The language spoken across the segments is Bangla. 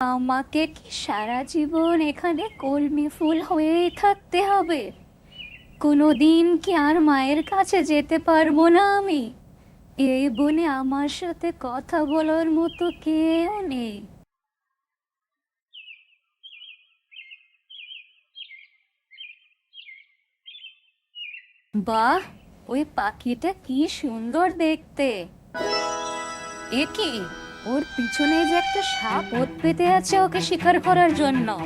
আমাকে কি সারা জীবন এখানে কলমি ফুল হয়েই থাকতে হবে? কোনো দিন কি আর মায়ের কাছে যেতে পারব না আমি? এই বনে আমার সাথে কথা বলার মতো কেউ নেই। বাহ, ওই পাখিটা কি সুন্দর দেখতে। এ কি? ওর পিছনে যে একটা সাপ ওত পেতে আছে ওকে শিকার করার জন্য।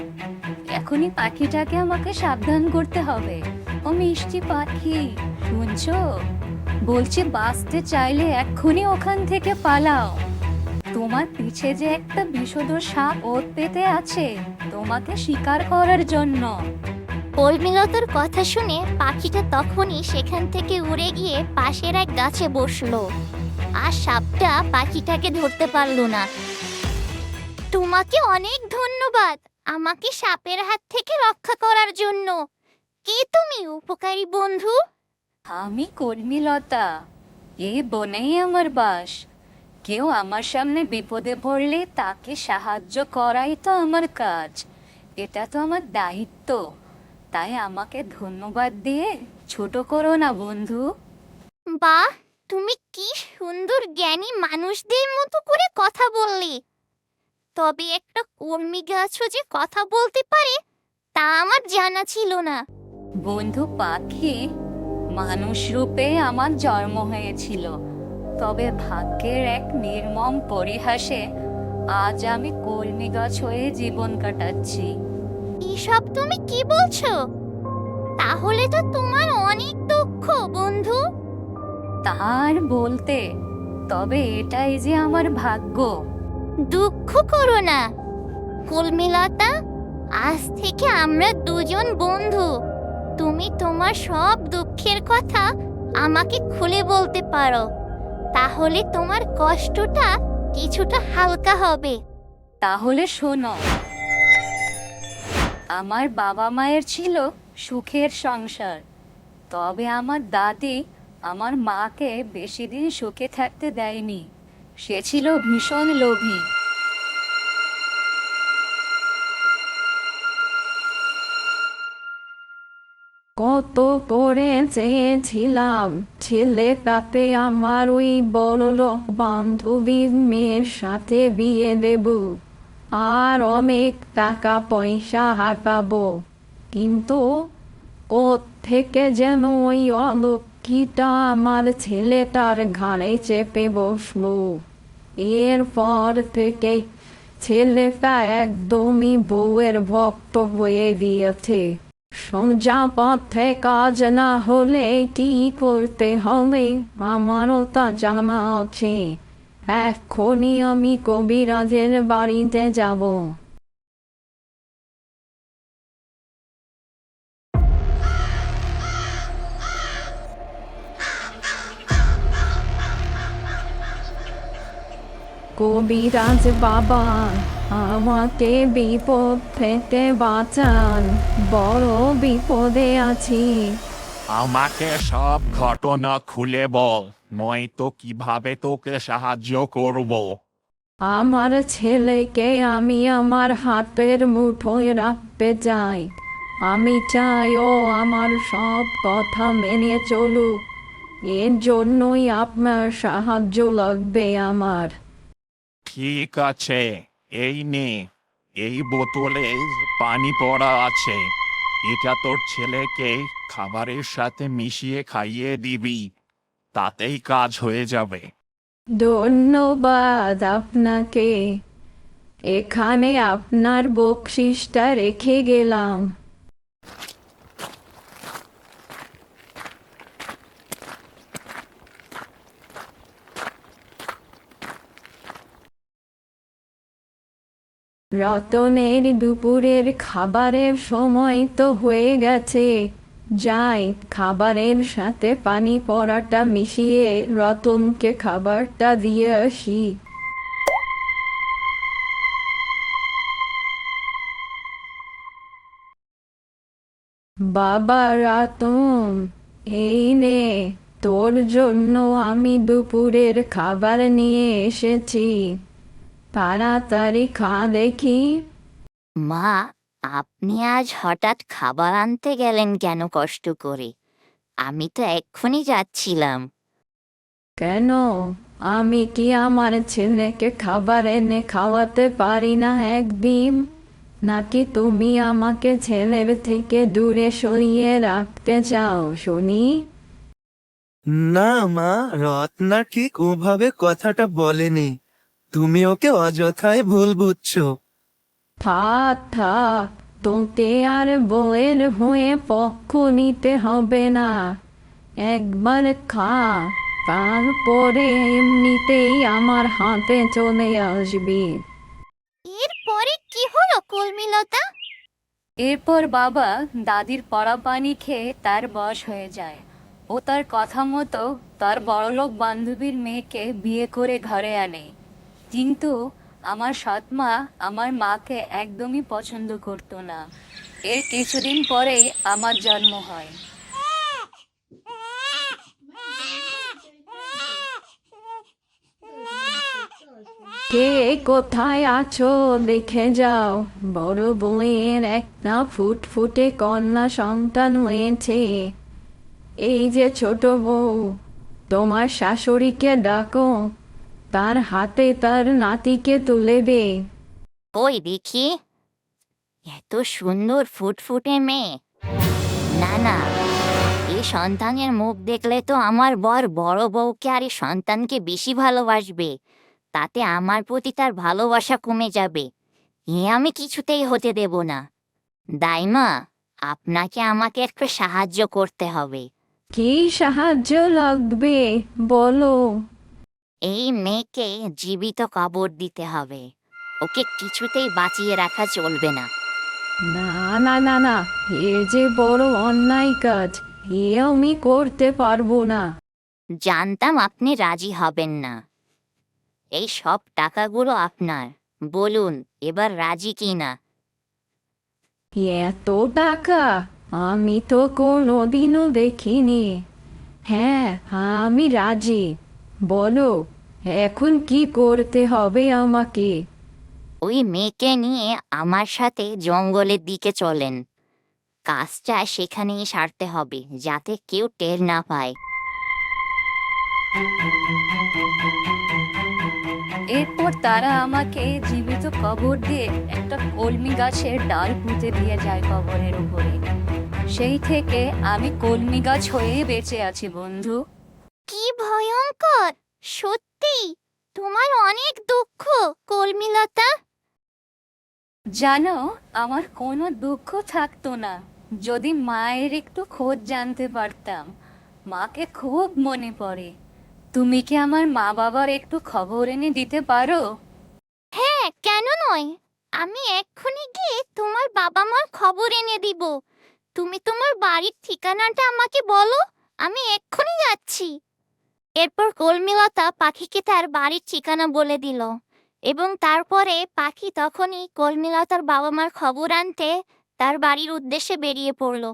এখনই পাখিটাকে আমাকে সাবধান করতে হবে। ও মিষ্টি পাখি, শুনছো? বলছি, বাঁচতে চাইলে এক্ষুনি ওখান থেকে পালাও। তোমার পিছে যে একটা বিষধর সাপ ওত পেতে আছে, তোমাকে শিকার করার জন্য। কলমিলতার কথা শুনে পাখিটা তখনই সেখান থেকে উড়ে গিয়ে পাশের এক গাছে বসল। আর সাপটা পাখিটাকে ধরতে পারল না। তোমাকে অনেক ধন্যবাদ আমাকে সাপের হাত থেকে রক্ষা করার জন্য। কে তুমি উপকারী বন্ধু? আমি কর্মীলতা এ বনেই আমার বাস। কেউ আমার সামনে বিপদে পড়লে তাকে সাহায্য করাই তো আমার কাজ। এটা তো আমার দায়িত্ব। তাই আমাকে ধন্যবাদ দিয়ে ছোট করো না বন্ধু। বাহ তুমি কি সুন্দর জ্ঞানী মানুষদের মতো করে কথা বললে? তবে একটা কর্মী গাছও যে কথা বলতে পারে তা আমার জানা ছিল না। বন্ধু পাখি মানুষ রূপে আমার জন্ম হয়েছিল। তবে ভাগ্যের এক নির্মম পরিহাসে আজ আমি কর্মী গাছ হয়ে জীবন কাটাচ্ছি। এসব তুমি কি বলছো? তাহলে তো তোমার তার বলতে তবে এটাই যে আমার ভাগ্য। দুঃখ করো না। কলমিলতা আজ থেকে আমরা দুজন বন্ধু। তুমি তোমার সব দুঃখের কথা আমাকে খুলে বলতে পারো। তাহলে তোমার কষ্টটা কিছুটা হালকা হবে। তাহলে শোনো আমার বাবা মায়ের ছিল সুখের সংসার। তবে আমার দাদি আমার মাকে বেশি দিন সুখে থাকতে দেয়নি। সে ছিল ভীষণ লোভী। কত করে চেয়েছিলাম ছেলেটাকে আমার ওই বড় লোক বান্ধবীর মেয়ের সাথে বিয়ে দেব। আর অনেক টাকা পয়সা হাঁটাবো কিন্তু থেকে যেন ওই অলক্ষীটা আমার ছেলেটার ঘাড়ে চেপে বসল। এরপর থেকে ছেলেটা একদমই বউয়ের ভক্ত হয়ে দিয়েছে সোজা পথে কাজ না হলে কি করতে হবে? আমারও তা জানা আছে। এখনই আমি কবিরাজের বাড়িতে যাব। কবিরাজ বাবা আমাকে বিপদ থেকে বাঁচান বড় বিপদে আছি আমাকে সব ঘটনা খুলে বল নয়তো কীভাবে তোকে সাহায্য করব? আমার ছেলেকে আমি আমার হাতের মুঠোয় রাখতে চাই। আমি চাই ও আমার সব কথা মেনে চলুক। এর জন্যই আপনার সাহায্য লাগবে আমার। ঠিক আছে এই নে, এই বোতলে পানি পড়া আছে। এটা তোর ছেলেকে খাবারের সাথে মিশিয়ে খাইয়ে দিবি। তাতেই কাজ হয়ে যাবে। ধন্যবাদ আপনাকে। এখানে আপনার বকশিসটা রেখে গেলাম। রতনের দুপুরের খাবারের সময় তো হয়ে গেছে। যাই, খাবারের সাথে পানি পড়াটা মিশিয়ে রতনকে খাবারটা দিয়ে আসি। বাবা রাতন, এই নে, তোর জন্য আমি দুপুরের খাবার নিয়ে এসেছি। তাড়াতাড়ি খা দেখি। মা আপনি আজ হঠাৎ খাবার আনতে গেলেন কেন কষ্ট করে? আমি তো এক্ষুনি যাচ্ছিলাম। কেন? আমি কি আমার ছেলেকে খাবার এনে খাওয়াতে পারি না একদিন? নাকি তুমি আমাকে ছেলের থেকে দূরে সরিয়ে রাখতে চাও শুনি? না মা রত্না ঠিক ওভাবে কথাটা বলেনি। তুমি ওকে অযথায় ভুল বুঝছ। থাক থাক তোতে আর বউয়ের হয়ে পক্ষ নিতে হবে না। একবার খা তারপরে এমনিতেই আমার হাতে চলে আসবি। এরপরে কি হলো কলমিলতা? এরপর বাবা দাদির পড়া পানি খেয়ে তার বয়স হয়ে যায়। ও তার কথা মতো তার বড়লোক বান্ধবীর মেয়েকে বিয়ে করে ঘরে আনে। কিন্তু আমার সৎমা আমার মাকে একদমই পছন্দ করতো না। এর কিছুদিন পরেই আমার জন্ম হয়। কে কোথায় আছো দেখে যাও। বড় বউয়ের একটা ফুটফুটে কন্যা সন্তান হয়েছে। এই যে ছোট বউ, তোমার শাশুড়িকে ডাকো। তার হাতে তার নাতিকে তুলে দে। ওই দেখি? এত সুন্দর ফুটফুটে মেয়ে। না না এই সন্তানের মুখ দেখলে তো আমার বর বড় বউকে আর এই সন্তানকে বেশি ভালোবাসবে। তাতে আমার প্রতি তার ভালোবাসা কমে যাবে। এ আমি কিছুতেই হতে দেব না। দাইমা আপনাকে আমাকে একটু সাহায্য করতে হবে। কি সাহায্য লাগবে? বলো। এই মেয়েকে জীবিত কবর দিতে হবে। ওকে কিছুতেই বাঁচিয়ে রাখা চলবে না। না না না না এ যে বড় অন্যায় কাজ এ আমি করতে পারব না। জানতাম আপনি রাজি হবেন না। এই সব টাকাগুলো আপনার। বলুন এবার রাজি কি না? এত টাকা আমি তো কোনোদিনও দেখিনি। হ্যাঁ আমি রাজি। বলো এখন কি করতে হবে আমাকে? ওই মেয়েকে নিয়ে আমার সাথে জঙ্গলের দিকে চলেন। কাজটা সেখানেই সারতে হবে যাতে কেউ টের না পায়। এরপর তারা আমাকে জীবিত কবর দিয়ে একটা কলমি গাছের ডাল পুঁতে দিয়ে যায় কবরের উপরে। সেই থেকে আমি কলমি গাছ হয়ে বেঁচে আছি বন্ধু। কি ভয়ঙ্কর! সত্যি? তোমার অনেক দুঃখ কলমিলতা। জানো আমার কোনো দুঃখ থাকতো না। যদি মায়ের একটু খোঁজ জানতে পারতাম মাকে খুব মনে পড়ে। তুমি কি আমার মা বাবার একটু খবর এনে দিতে পারো? হ্যাঁ কেন নয়? আমি এক্ষুনি গিয়ে তোমার বাবা মার খবর এনে দিব। তুমি তোমার বাড়ির ঠিকানাটা আমাকে বলো আমি এক্ষুনি যাচ্ছি। এরপর কলমিলতা পাখিকে তার বাড়ির ঠিকানা বলে দিল এবং তারপরে পাখি তখনই কলমিলতার বাবা মার খবর আনতে তার বাড়ির উদ্দেশ্যে বেরিয়ে পড়ল।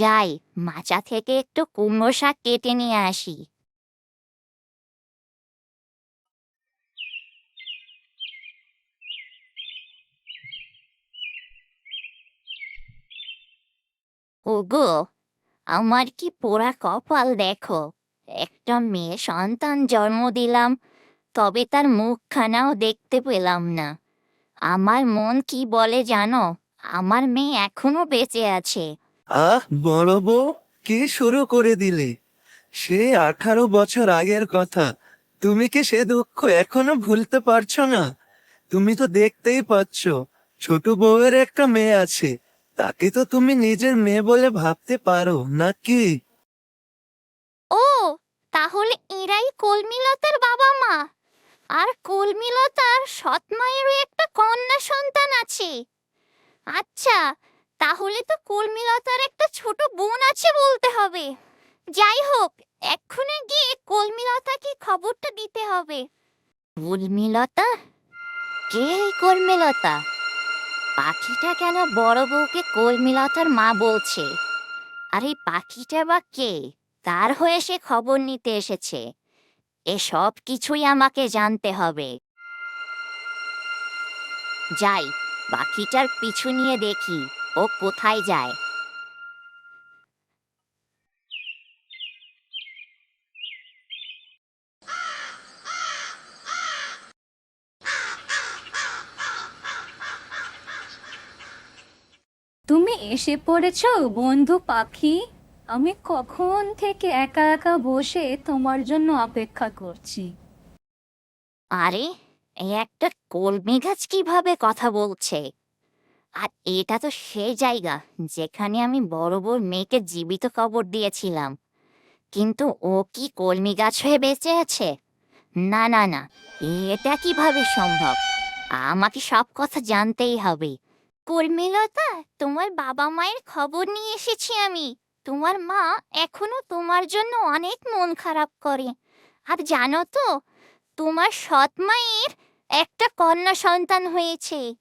যাই, মাচা থেকে একটু কুমড়ো শাক কেটে নিয়ে আসি। ওগো, আমার কি পোড়া কপাল দেখো। একটা মেয়ে সন্তান জন্ম দিলাম, তবে তার মুখখানাও দেখতে পেলাম না। আমার মন কি বলে জানো? আমার মেয়ে এখনও বেঁচে আছে। আহ, বড় বউ, কি শুরু করে দিলে? সে আঠারো বছর আগের কথা। তুমি কি সে দুঃখ এখনও ভুলতে পারছ না? তুমি তো দেখতেই পাচ্ছ, ছোট বউয়ের একটা মেয়ে আছে। তাকে তো তুমি নিজের মেয়ে বলে ভাবতে পারো, নাকি? ও, তাহলে এরাই কলমিলতার বাবা মা আর কলমিলতার সৎ মায়েরও একটা কন্যা সন্তান আছে। আচ্ছা তাহলে তো কলমিলতার একটা ছোট বোন আছে বলতে হবে। যাই হোক, এক্ষুনি গিয়ে কলমিলতাকে খবরটা দিতে হবে। কলমিলতা? কে কলমিলতা? পাখিটা কেন বড় বউকে কলমিলতার মা বলছে? আর এই পাখিটা বা কে? তার হয়ে সে খবর নিতে এসেছে। এসব কিছুই আমাকে জানতে হবে। যাই, পাখিটার পিছু নিয়ে দেখি, ও কোথায় যায়? তুমি এসে পড়েছ, বন্ধু পাখি? আমি কখন থেকে একা একা বসে তোমার জন্য অপেক্ষা করছি? আরে, এই একটা কলমি গাছ কীভাবে কথা বলছে? আর এটা তো সেই জায়গা যেখানে আমি বড় বড় মেয়েকে জীবিত কবর দিয়েছিলাম। কিন্তু ও কি কলমি গাছ হয়ে বেঁচে আছে? না না না, এটা কীভাবে সম্ভব? আমাকে সব কথা জানতেই হবে। কর্মিলতা তোমার বাবা মায়ের খবর নিয়ে এসেছি আমি। তোমার মা এখনও তোমার জন্য অনেক মন খারাপ করে। আর জানো তো তোমার সৎ মায়ের একটা কন্যা সন্তান হয়েছে।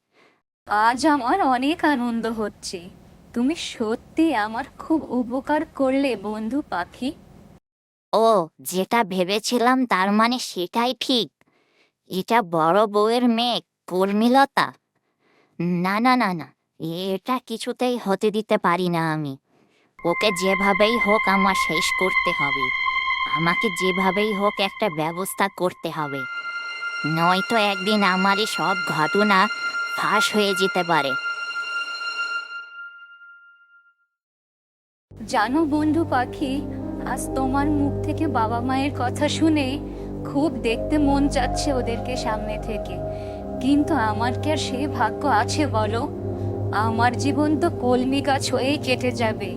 আজ আমার অনেক আনন্দ হচ্ছে। তুমি সত্যি আমার খুব উপকার করলে বন্ধু পাখি। ও যেটা ভেবেছিলাম তার মানে সেটাই ঠিক। এটা বড় বউয়ের মেয়ে কর্মিলতা। না না না না, এটা কিছুতেই হতে দিতে পারি না আমি। ওকে যেভাবেই হোক আমার শেষ করতে হবে। আমাকে যেভাবেই হোক একটা ব্যবস্থা করতে হবে। নয়তো একদিন আমারই সব ঘটনা ফাঁস হয়ে যেতে পারে। জানো বন্ধু পাখি, আজ তোমার মুখ থেকে বাবা মায়ের কথা শুনে খুব দেখতে মন চাচ্ছে ওদেরকে সামনে থেকে। কিন্তু আমার কি আর সেই ভাগ্য আছে বলো? আমার জীবন তো কলমি গাছ হয়েই কেটে যাবে।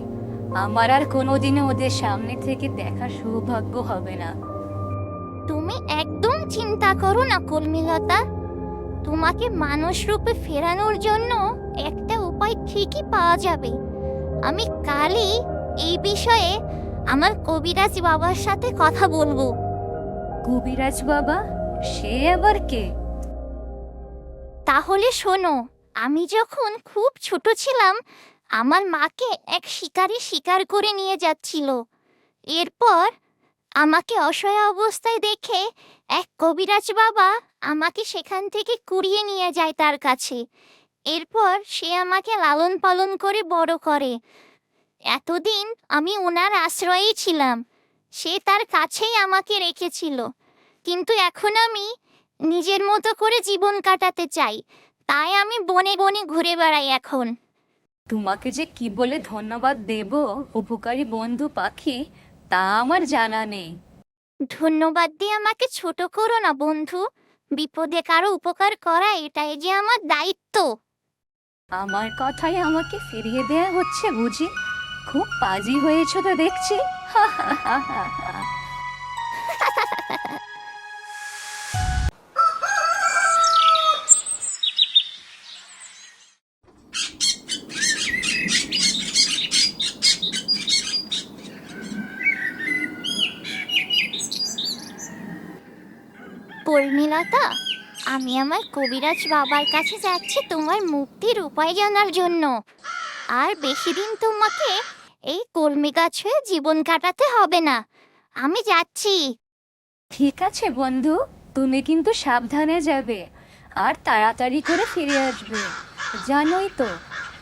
আমার আর কোনোদিনও ওদের সামনে থেকে দেখার সৌভাগ্য হবে না। তুমি একদম চিন্তা করো না কর্মিলতা তোমাকে মানুষ রূপে ফেরানোর জন্য একটা উপায় ঠিকই পাওয়া যাবে। আমি কালই এই বিষয়ে আমার কবিরাজ বাবার সাথে কথা বলব। কবিরাজ বাবা? সে আবার কে? তাহলে শোনো, আমি যখন খুব ছোট ছিলাম, আমার মাকে এক শিকারি শিকার করে নিয়ে যাচ্ছিল। এরপর আমাকে অসহায় অবস্থায় দেখে এক কবিরাজ বাবা আমাকে সেখান থেকে কুড়িয়ে নিয়ে যায় তার কাছে। এরপর সে আমাকে লালন পালন করে বড় করে। এতদিন আমি ওনার আশ্রয়েই ছিলাম। সে তার কাছেই আমাকে রেখেছিল। কিন্তু এখন আমি নিজের মতো করে জীবন কাটাতে চাই। তাই আমি বনে বনে ঘুরে বেড়াই এখন। তোমাকে যে কি বলে ধন্যবাদ দেব উপকারী বন্ধু পাখি তা আমার জানা নেই। ধন্যবাদ দিয়ে আমাকে ছোট করো না বন্ধু। বিপদে কারও উপকার করা এটাই যে আমার দায়িত্ব। আমার কথাই আমাকে ফিরিয়ে দেয়া হচ্ছে বুঝি? খুব পাজি হয়েছ তো দেখছি। হা হা হা হা। আমি আমার কবিরাজ বাবার কাছে যাচ্ছি তোমার মুক্তির উপায় জানার জন্য। আর বেশি দিন তোমাকে এই কলমি গাছ হয়ে জীবন কাটাতে হবে না। আমি যাচ্ছি। ঠিক আছে বন্ধু তুমি কিন্তু সাবধানে যাবে আর তাড়াতাড়ি করে ফিরে আসবে। জানোই তো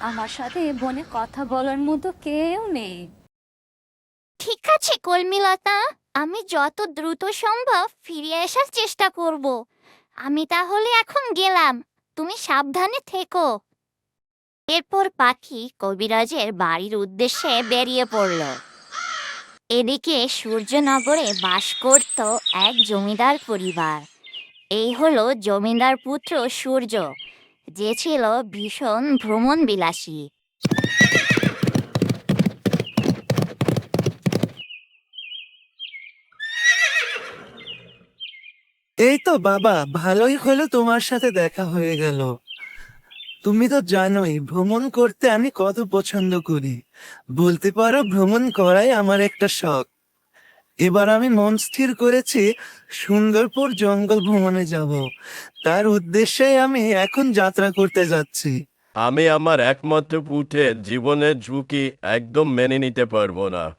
আমার সাথে বনে কথা বলার মতো কেউ নেই। ঠিক আছে কলমিলতা আমি যত দ্রুত সম্ভব ফিরে আসার চেষ্টা করব। আমি তাহলে এখন গেলাম। তুমি সাবধানে থেকো। এরপর পাখি কবিরাজের বাড়ির উদ্দেশ্যে বেরিয়ে পড়ল। এদিকে সূর্যনগরে বাস করত এক জমিদার পরিবার। এই হলো জমিদার পুত্র সূর্য, যে ছিল ভীষণ ভ্রমণ বিলাসী এই তো, বাবা। ভালোই হলো তোমার সাথে দেখা হয়ে গেল। তুমি তো জানোই, ভ্রমণ করতে আমি কত পছন্দ করি। বলতে পারো, ভ্রমণ করাই আমার একটা শখ। এবার আমি মন স্থির করেছি সুন্দরপুর জঙ্গল ভ্রমণে যাব। তার উদ্দেশ্যে আমি এখন যাত্রা করতে যাচ্ছি। আমি আমার একমাত্র পুত্রের জীবনের ঝুঁকি একদম মেনে নিতে পারব না।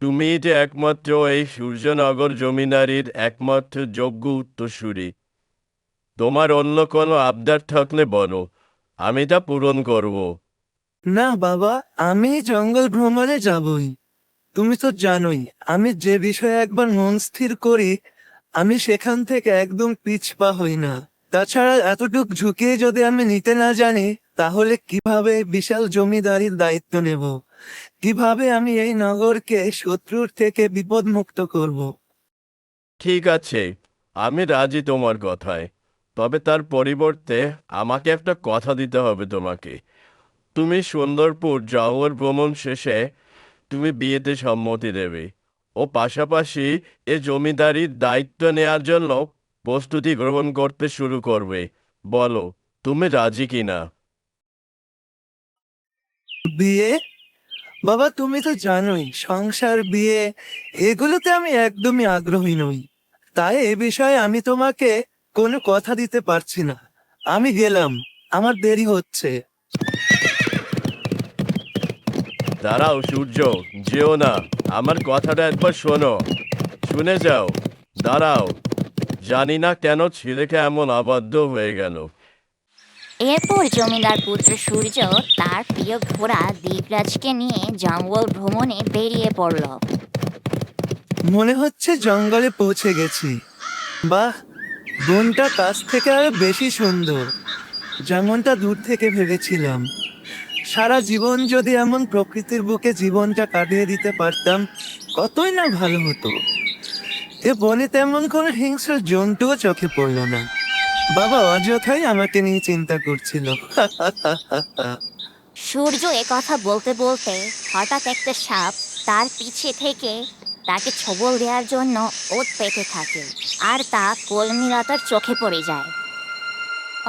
তুমি যে একমাত্র এই সূর্যনগর জমিদারির একমাত্র যোগ্য উত্তরসূরি। তোমার অন্য কোনো আবদার থাকলে বলো, আমি তা পূরণ করব। না বাবা, আমি জঙ্গল ভ্রমণে যাবই। তুমি তো জানোই, আমি যে বিষয়ে একবার মন স্থির করি, আমি সেখান থেকে একদম পিছপা হই না। তাছাড়া এতটুক ঝুঁকিয়ে যদি আমি নিতে না জানি, তাহলে কীভাবে বিশাল জমিদারির দায়িত্ব নেব? কীভাবে আমি এই নগরকে শত্রুর থেকে বিপদ মুক্ত করব? ঠিক আছে আমি রাজি তোমার কথায় তবে তার পরিবর্তে আমাকে একটা কথা দিতে হবে তোমাকে। তুমি সুন্দরপুর জঙ্গল ভ্রমণ শেষে তুমি বিয়েতে সম্মতি দেবে ও পাশাপাশি এ জমিদারির দায়িত্ব নেওয়ার জন্য প্রস্তুতি গ্রহণ করতে শুরু করবে। বলো তুমি রাজি কিনা? বিয়ে? বাবা, তুমি তো জানোই, সংসার, বিয়ে, এগুলোতে আমি একদমই আগ্রহী নই। তাই এ বিষয়ে আমি তোমাকে কোনো কথা দিতে পারছি না। আমি গেলাম, আমার দেরি হচ্ছে। দাঁড়াও সূর্য, যেও না, আমার কথাটা একবার শোনো। শুনে যাও, দাঁড়াও। জানি না কেন ছেলেকে এমন আবদ্ধ হয়ে গেল। এরপর জমিদার পুত্র সূর্য তার প্রিয় ঘোড়া দ্বীপরাজকে নিয়ে জঙ্গল ভ্রমণে বেরিয়ে পড়ল। মনে হচ্ছে জঙ্গলে পৌঁছে গেছি। বাহ, বনটা কাছ থেকে আরও বেশি সুন্দর। যেমনটা দূর থেকে ভেবেছিলাম। সারা জীবন যদি এমন প্রকৃতির বুকে জীবনটা কাটিয়ে দিতে পারতাম, কতই না ভালো হতো। এ বনে তেমন কোনো হিংস্র জন্তুও চোখে পড়ল না। বাবা অযথাই আমাকে নিয়ে চিন্তা করছিল। সূর্য এ কথা বলতে বলতে হঠাৎ একটা সাপ তার পিছে থেকে তাকে ছবল দেওয়ার জন্য ওত পেতে থাকে আর তা কলমিলতার চোখে পড়ে যায়।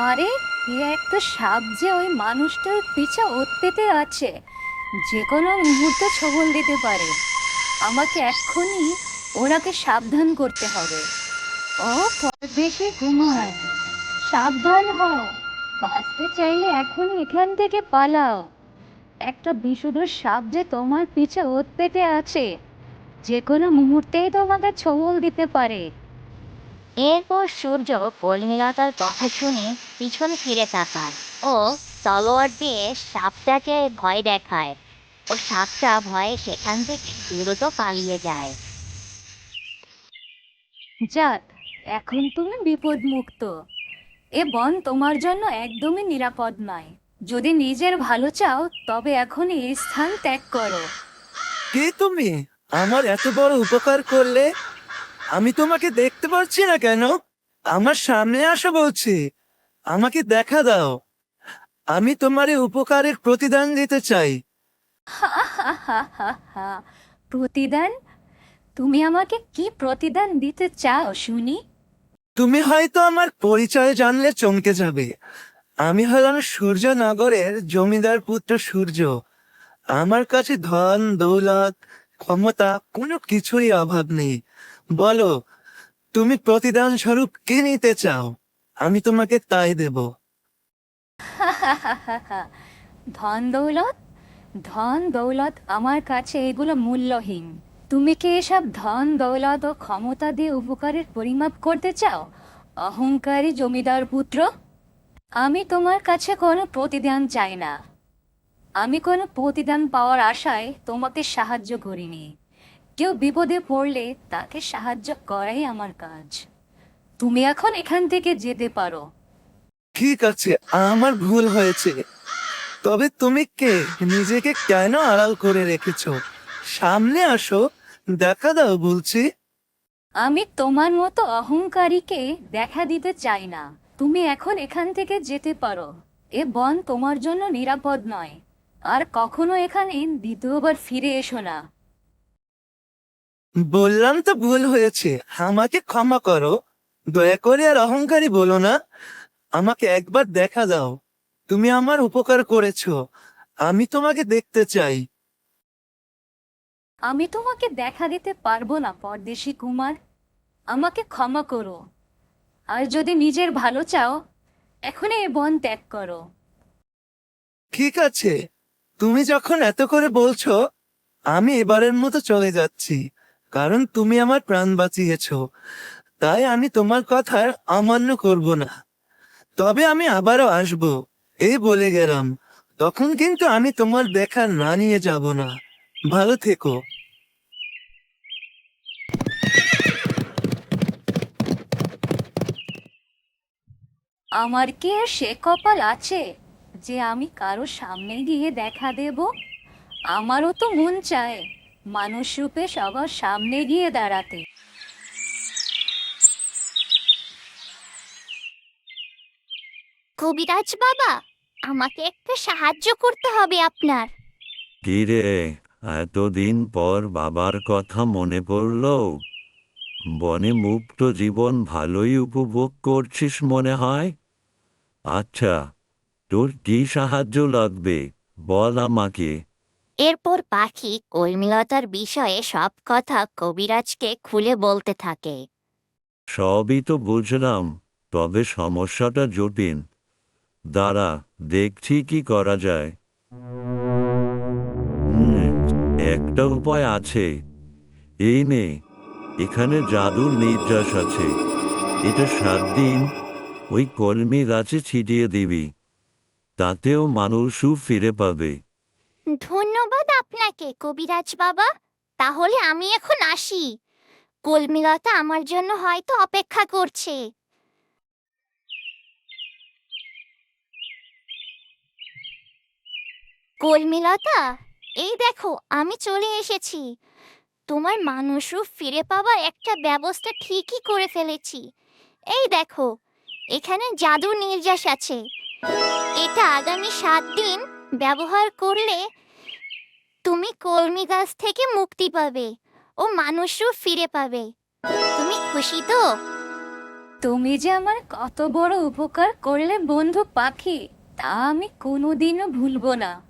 আরে এ একটা সাপ যে ওই মানুষটার পিছে ওত পেতে আছে যে কোনো মুহূর্তে ছবল দিতে পারে। আমাকে এক্ষুনি ওনাকে সাবধান করতে হবে। ও বেশি ঘুমায়। সাবধান হও। বাঁচতে চাইলে এখনই এখান থেকে পালাও। একটা বিষুদর সাপ যে তোমার পিছে ওত পেতে আছে। যে কোনো মুহূর্তেই তোমাকে ছবল দিতে পারে। এরপর সূর্য কলমিলতার কথা শুনে পিছন ফিরে তাকায় ও তলোয়ার দিয়ে সাপটাকে ভয় দেখায়। ও সাপটা ভয়ে সেখান থেকে দ্রুত পালিয়ে যায়। যাক এখন তুমি বিপদমুক্ত। এ বন তোমার জন্য একদমই নিরাপদ নয়। যদি নিজের ভালো চাও তবে এখন এই স্থান ত্যাগ করো। কে তুমি? আমার এত বড় উপকার করলে? আমি তোমাকে দেখতে পাচ্ছি না কেন? আমার সামনে আসো বলছি। আমাকে দেখা দাও। আমি তোমার এই উপকারের প্রতিদান দিতে চাই। প্রতিদান? তুমি আমাকে কি প্রতিদান দিতে চাও শুনি। তুমি হয়তো আমার পরিচয় জানলে চমকে যাবে। আমি হলাম সূর্যনগরের জমিদার পুত্র সূর্য। আমার কাছে ধন, দৌলত, ক্ষমতা, কোনো কিছুরই অভাব নেই। বলো, তুমি প্রতিদান স্বরূপ কি নিতে চাও? আমি তোমাকে তাই দেব। ধন, দৌলত? ধন, দৌলত আমার কাছে এগুলো মূল্যহীন। তুমি কি এসব ধন, দৌলত ও ক্ষমতা দিয়ে উপকারের পরিমাপ করতে চাও? অহংকারী জমিদার পুত্র, আমি তোমার কাছে কোনো প্রতিদান চাই না। আমি কোনো প্রতিদান পাওয়ার আশায় তোমাকে সাহায্য করিনি। কেউ বিপদে পড়লে তাকে সাহায্য করাই আমার কাজ। তুমি এখন এখান থেকে যেতে পারো। ঠিক আছে, আমার ভুল হয়েছে। তবে তুমি কে? নিজেকে কেন আড়াল করে রেখেছো? সামনে আসো। দেখা দাও বলছি। আমি তোমার মতো অহংকারীকে দেখা দিতে চাই না। তুমি এখন এখান থেকে যেতে পারো। এ বন তোমার জন্য নিরাপদ নয়। আর কখনো এখানে দ্বিতীয়বার ফিরে এসো না। বললাম তো ভুল হয়েছে। আমাকে ক্ষমা করো। দয়া করে আর অহংকারী বলো না। আমাকে একবার দেখা দাও। তুমি আমার উপকার করেছ। আমি তোমাকে দেখতে চাই। আমি তোমাকে দেখা দিতে পারব না, পরদেশি কুমার। আমাকে ক্ষমা করো। আর যদি নিজের ভালো চাও, এখনই এ বন ত্যাগ করো। ঠিক আছে। তুমি যখন এত করে বলছো, আমি এবারের মতো চলে যাচ্ছি, কারণ তুমি আমার প্রাণ বাঁচিয়েছ। তাই আমি তোমার কথার অমান্য করব না। তবে আমি আবারও আসব। এই বলে গেলাম। তখন কিন্তু আমি তোমার দেখা না নিয়ে যাব না। ভালো থেকো। আমার কি আর সে কপাল আছে যে আমি কারও সামনে গিয়ে দেখা দেব? আমারও তো মন চায় মানুষ রূপে সবার সামনে গিয়ে দাঁড়াতে। কবিরাজ বাবা আমাকে একটা সাহায্য করতে হবে আপনার। কিরে এতদিন পর বাবার কথা মনে পড়ল। বনে মুক্ত জীবন ভালোই উপভোগ করছিস মনে হয়? আচ্ছা তোর কি সাহায্য লাগবে? বল আমাকে। এরপর পাখি কর্মীলতার বিষয়ে সব কথা কবিরাজকে খুলে বলতে থাকে। সবই তো বুঝলাম তবে সমস্যাটা জটিল। দাঁড়া দেখছি কি করা যায়। একটা উপায় আছে। এই নে, এখানে জাদুর নির্যাস আছে। এটা সাত দিন ওই কলমি গাছে ছিটিয়ে দিবি। তাতেও মানুষও ফিরে পাবে। ধন্যবাদ আপনাকে, কবিরাজ বাবা। তাহলে আমি এখন আসি। কলমিলতা আমার জন্য হয়তো অপেক্ষা করছে। কলমিলতা এই দেখো, আমি চলে এসেছি। তোমার মানুষও ফিরে পাওয়ার একটা ব্যবস্থা ঠিকই করে ফেলেছি। এই দেখো, এখানে জাদু নির্যাস আছে। এটা আগামী সাত দিন ব্যবহার করলে তুমি কলমি গাছ থেকে মুক্তি পাবে ও মানুষও ফিরে পাবে। তুমি খুশি তো? তুমি যে আমার কত বড় উপকার করলে বন্ধু পাখি, তা আমি কোনোদিনও ভুলবো না।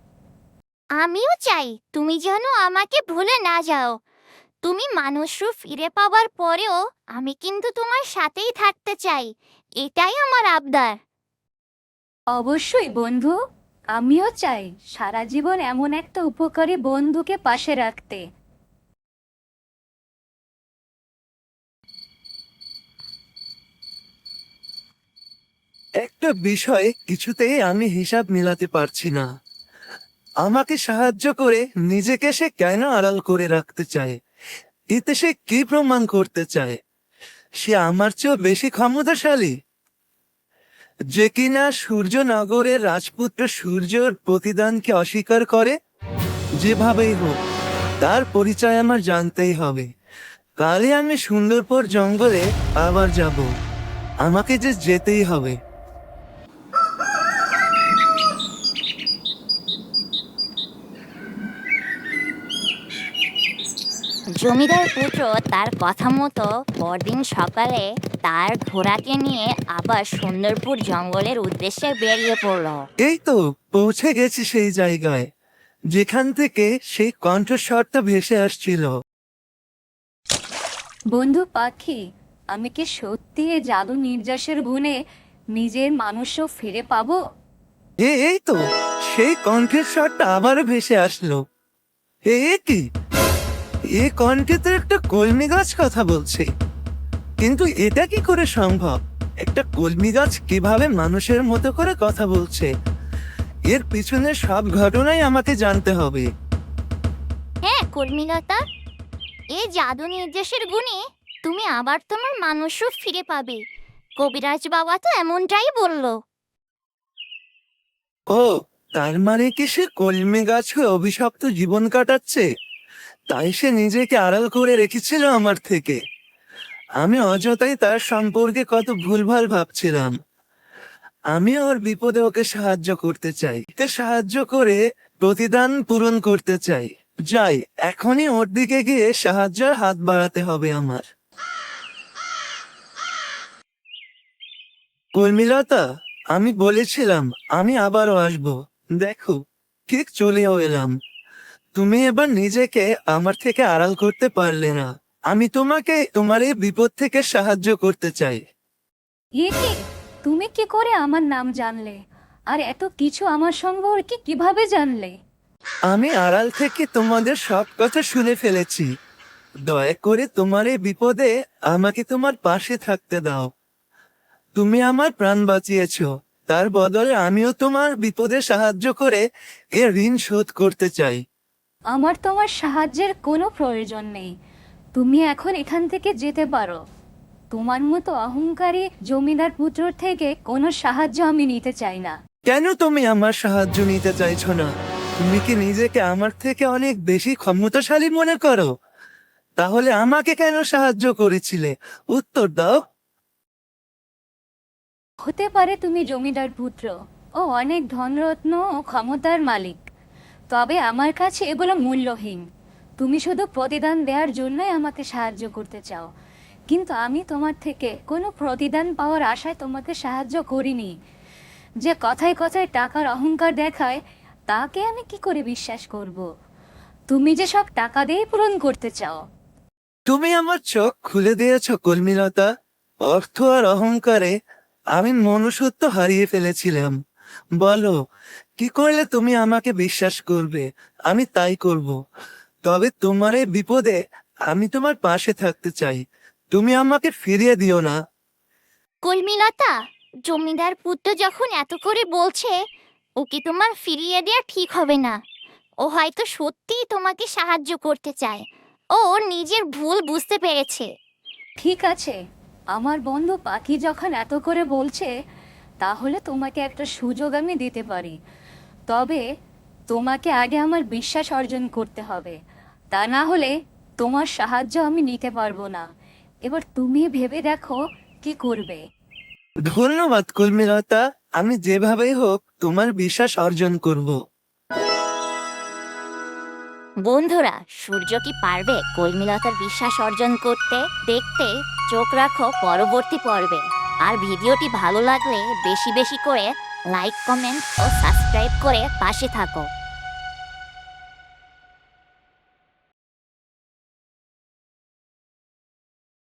আমিও চাই তুমি যেন আমাকে ভুলে না যাও। তুমি মানুষও ফিরে পাওয়ার পরেও আমি কিন্তু তোমার সাথেই থাকতে চাই। এটাই আমার আবদার। অবশ্যই বন্ধু আমিও চাই সারা জীবন এমন একটা উপকারী বন্ধুকে পাশে রাখতে। একটা বিষয় কিছুতেই আমি হিসাব মিলাতে পারছি না। আমাকে সাহায্য করে নিজেকে সে কেন আড়াল করে রাখতে চায়? এতে সে কি প্রমাণ করতে চায়? সে আমার চেয়েও বেশি ক্ষমতাশালী। যে কিনা সূর্যনগরের রাজপুত্র সূর্যর প্রতিদানকে অস্বীকার করে, যেভাবেই হোক, তার পরিচয় আমার জানতেই হবে। কালে আমি সুন্দরপুর জঙ্গলে আবার যাব। আমাকে যে যেতেই হবে। জমিদার পুত্র তার কথা মতো পরদিন সকালে তার ঘোড়াকে নিয়ে আবার সুন্দরপুর জঙ্গলের উদ্দেশ্যে বেরিয়ে পড়ল। এই তো পৌঁছে গেছি সেই জায়গায় যেখান থেকে সেই কণ্ঠস্বরটা ভেসে আসছিল। বন্ধু পাখি আমি কি সত্যি এই জাদু নির্যাসের গুণে নিজের মানুষও ফিরে পাবো? এ এই তো সেই কণ্ঠের স্বরটা আবারও ভেসে আসলো। এ এ কি? এ কণ্ঠে তো একটা কলমি গাছ কথা বলছে। কিন্তু এটা কি করে সম্ভব? একটা কলমি গাছ কীভাবে মানুষের মতো করে কথা বলছে? এর পিছনে সব ঘটনাই আমাকে জানতে হবে। হ্যাঁ কর্মীলতা এই জাদু নির্দেশের গুণে তুমি আবার তোমার মানুষও ফিরে পাবে। কবিরাজ বাবা তো এমনটাই বলল। ও তার মানে কি সে কলমি গাছ হয়ে অভিশপ্ত জীবন কাটাচ্ছে? তাই সে নিজেকে আড়াল করে রেখেছিল আমার থেকে। আমি অযথাই তার সম্পর্কে কত ভুলভাল ভাবছিলাম। আমি ওর বিপদে ওকে সাহায্য করতে চাই। সাহায্য করে প্রতিদান পূরণ করতে চাই। যাই, এখনই ওর দিকে গিয়ে সাহায্যের হাত বাড়াতে হবে আমার। কর্মীলতা আমি বলেছিলাম, আমি আবারও আসব। দেখো, ঠিক চলেও এলাম। তুমি এবার নিজেকে আমার থেকে আড়াল করতে পারলে না। আমি তোমাকে তোমার এই বিপদ থেকে সাহায্য করতে চাই। তুমি কি করে আমার নাম জানলে? আর এত কিছু আমার সম্পর্কে কীভাবে জানলে? আমি আড়াল থেকে তোমাদের সব কথা শুনে ফেলেছি। দয়া করে তোমার এই বিপদে আমাকে তোমার পাশে থাকতে দাও। তুমি আমার প্রাণ বাঁচিয়েছ। তার বদলে আমিও তোমার বিপদে সাহায্য করে এ ঋণ শোধ করতে চাই। আমার তোমার সাহায্যের কোনো প্রয়োজন নেই। তুমি এখন এখান থেকে যেতে পারো। তোমার মতো অহংকারী জমিদার পুত্র থেকে কোনো সাহায্য আমি নিতে চাই না। কেন তুমি আমার সাহায্য নিতে চাইছো না? তুমি কি নিজেকে আমার থেকে অনেক বেশি ক্ষমতাশালী মনে করো? তাহলে আমাকে কেন সাহায্য করেছিলে? উত্তর দাও। হতে পারে তুমি জমিদার পুত্র ও অনেক ধনরত্ন ও ক্ষমতার মালিক। তবে আমার কাছে এগুলো মূল্যহীন। তুমি শুধু প্রতিদান দেওয়ার জন্যই আমাকে সাহায্য করতে চাও। কিন্তু আমি তোমার থেকে কোনো প্রতিদান পাওয়ার আশায় তোমাকে সাহায্য করিনি। যে কথায় কথায় টাকার অহংকার দেখায়, তাকে আমি কি করে বিশ্বাস করব? তুমি যে সব টাকা দিয়েই পূরণ করতে চাও। তুমি আমার চোখ খুলে দিয়েছ, কর্মীলতা। অর্থ আর অহংকারে আমি মনুষ্যত্ব হারিয়ে ফেলেছিলাম। বলো কি করলে তুমি আমাকে বিশ্বাস করবে? আমি তাই করব। তবে তোমার এই বিপদে আমি তোমার পাশে থাকতে চাই। তুমি আমাকে ফিরিয়ে দিও না। কলমিলতা জমিদার পুত্র যখন এত করে বলছে ওকে তোমার ফিরিয়ে দেওয়া ঠিক হবে না। ও হয়তো সত্যিই তোমাকে সাহায্য করতে চায়। ও ওর নিজের ভুল বুঝতে পেরেছে। ঠিক আছে। আমার বন্ধু পাখি যখন এত করে বলছে তাহলে তোমাকে একটা সুযোগ আমি দিতে পারি। তবে তোমাকে আগে আমার বিশ্বাস অর্জন করতে হবে। তা না হলে তোমার সাহায্য আমি নিতে পারব না। এবার তুমি ভেবে দেখো কি করবে। ধন্যবাদ কর্মীলতা আমি যেভাবেই হোক তোমার বিশ্বাস অর্জন করব। বন্ধুরা সূর্য কি পারবে কলমিলতার বিশ্বাস অর্জন করতে? দেখতে চোখ রাখো পরবর্তী পর্বে। আর ভিডিওটি ভালো লাগলে বেশি বেশি করে লাইক কমেন্ট ও সাবস্ক্রাইব করে পাশে থাকো।